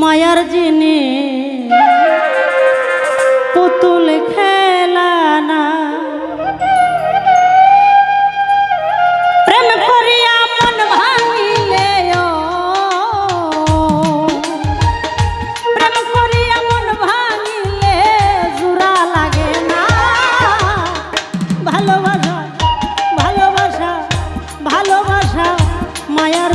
মায়ার জিনে। পুতুল খেলা না। প্রেম করিয়া মন ভাঙিলে প্রেম করিয়া মন ভাঙিলে জোড়া লাগে না। ভালোবাসা ভালোবাসা ভালোবাসা মায়ার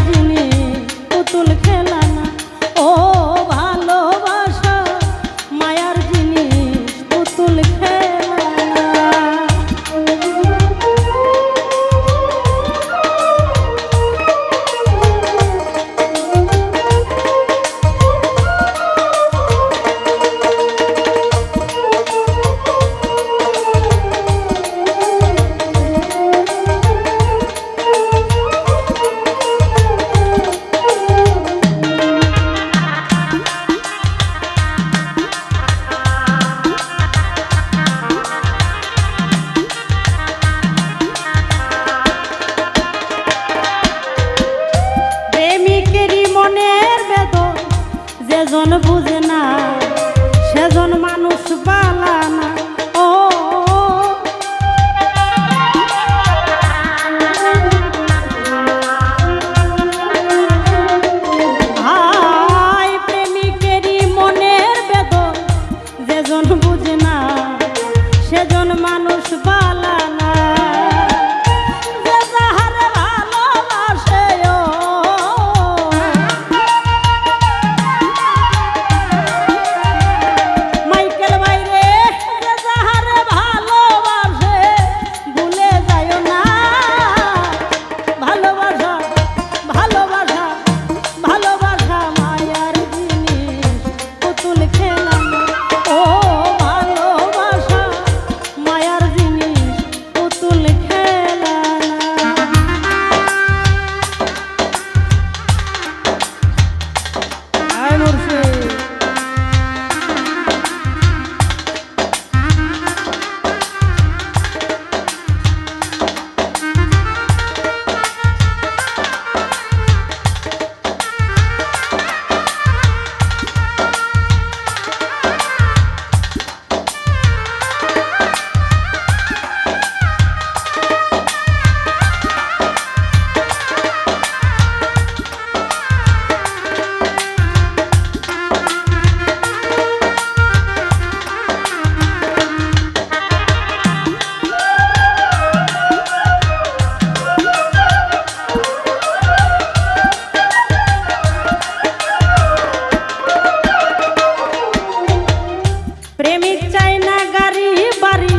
চাই না গাড়ি বাড়ি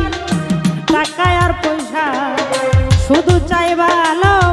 টাকা আর পয়সা। শুধু চাই ভালো